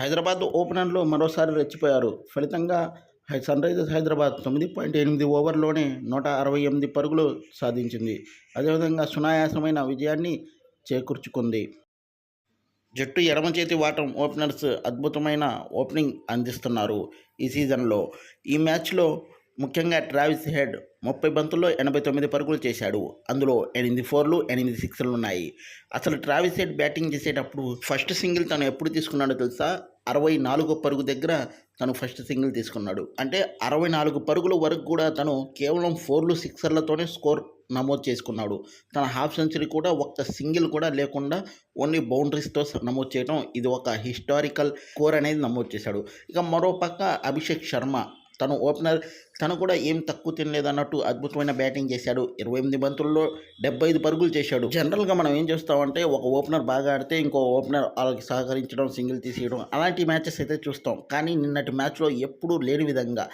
హైదరాబాద్ ఓపెనర్లు మరోసారి రెచ్చిపోయారు. ఫలితంగా హై సన్ రైజర్స్ హైదరాబాద్ తొమ్మిది పాయింట్ ఎనిమిది ఓవర్లోనే నూట అరవై ఎనిమిది పరుగులు సాధించింది. అదేవిధంగా సునాయాసమైన విజయాన్ని చేకూర్చుకుంది. జట్టు ఎడమ చేతి వాటం ఓపెనర్స్ అద్భుతమైన ఓపెనింగ్ అందిస్తున్నారు ఈ సీజన్లో. ఈ మ్యాచ్లో ముఖ్యంగా ట్రావిస్ హెడ్ ముప్పై బంతుల్లో ఎనభై తొమ్మిది పరుగులు చేశాడు. అందులో ఎనిమిది ఫోర్లు ఎనిమిది సిక్స్లు ఉన్నాయి. అసలు ట్రావిస్ హెడ్ బ్యాటింగ్ చేసేటప్పుడు ఫస్ట్ సింగిల్ తను ఎప్పుడు తీసుకున్నాడో తెలుసా? అరవై నాలుగు పరుగు దగ్గర తను ఫస్ట్ సింగిల్ తీసుకున్నాడు. అంటే అరవై నాలుగు పరుగుల వరకు కూడా తను కేవలం ఫోర్లు సిక్సర్లతోనే స్కోర్ నమోదు చేసుకున్నాడు. తన హాఫ్ సెంచరీ కూడా ఒక్క సింగిల్ కూడా లేకుండా ఓన్లీ బౌండరీస్తో నమోదు చేయడం ఇది ఒక హిస్టారికల్ స్కోర్ అనేది నమోదు చేశాడు. ఇక మరో పక్క అభిషేక్ శర్మ తను ఓపెనర్ తను కూడా ఏం తక్కువ తినలేదు అన్నట్టు అద్భుతమైన బ్యాటింగ్ చేశాడు. ఇరవై ఎనిమిది బంతుల్లో డెబ్బై ఐదు పరుగులు చేశాడు. జనరల్గా మనం ఏం చేస్తామంటే ఒక ఓపెనర్ బాగా ఆడితే ఇంకో ఓపెనర్ వాళ్ళకి సహకరించడం సింగిల్ తీసేయడం అలాంటి మ్యాచెస్ అయితే చూస్తాం. కానీ నిన్నటి మ్యాచ్లో ఎప్పుడూ లేని విధంగా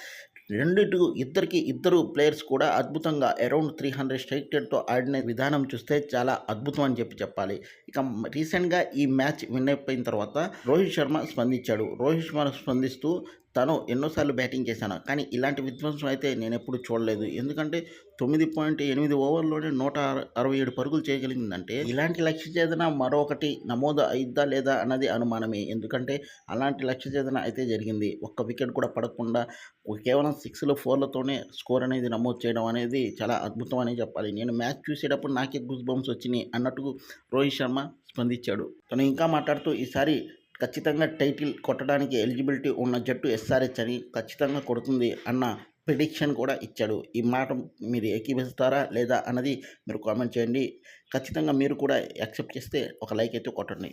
రెండిటి ఇద్దరికి ఇద్దరు ప్లేయర్స్ కూడా అద్భుతంగా అరౌండ్ త్రీ హండ్రెడ్ స్ట్రైక్ రేట్తో ఆడిన విధానం చూస్తే చాలా అద్భుతం అని చెప్పి చెప్పాలి. ఇక రీసెంట్గా ఈ మ్యాచ్ విన్ అయిపోయిన తర్వాత రోహిత్ శర్మ స్పందించాడు. రోహిత్ శర్మ స్పందిస్తూ తను ఎన్నోసార్లు బ్యాటింగ్ చేశాను. కానీ ఇలాంటి విధ్వంసం అయితే నేను ఎప్పుడు చూడలేదు. ఎందుకంటే తొమ్మిది పాయింట్ ఎనిమిది ఓవర్లోనే నూట అరవై ఏడు పరుగులు చేయగలిగిందంటే ఇలాంటి లక్ష్య ఛేదన మరొకటి నమోదు అయిద్దా లేదా అన్నది అనుమానమే. ఎందుకంటే అలాంటి లక్ష్య ఛేదన అయితే జరిగింది. ఒక్క వికెట్ కూడా పడకుండా కేవలం సిక్స్లో ఫోర్లతోనే స్కోర్ అనేది నమోదు చేయడం అనేది చాలా అద్భుతం అనే చెప్పాలి. నేను మ్యాచ్ చూసేటప్పుడు నాకే గుస్ బంప్స్ వచ్చినాయి అన్నట్టు రోహిత్ శర్మ స్పందించాడు. తను ఇంకా మాట్లాడుతూ ఈసారి ఖచ్చితంగా టైటిల్ కొట్టడానికి ఎలిజిబిలిటీ ఉన్న జట్టు ఎస్ఆర్హెచ్ అని ఖచ్చితంగా కొడుతుంది అన్న ప్రిడిక్షన్ కూడా ఇచ్చాడు. ఈ మాట మీరు ఏకీభిస్తారా లేదా అన్నది మీరు కామెంట్ చేయండి. ఖచ్చితంగా మీరు కూడా యాక్సెప్ట్ చేస్తే ఒక లైక్ అయితే కొట్టండి.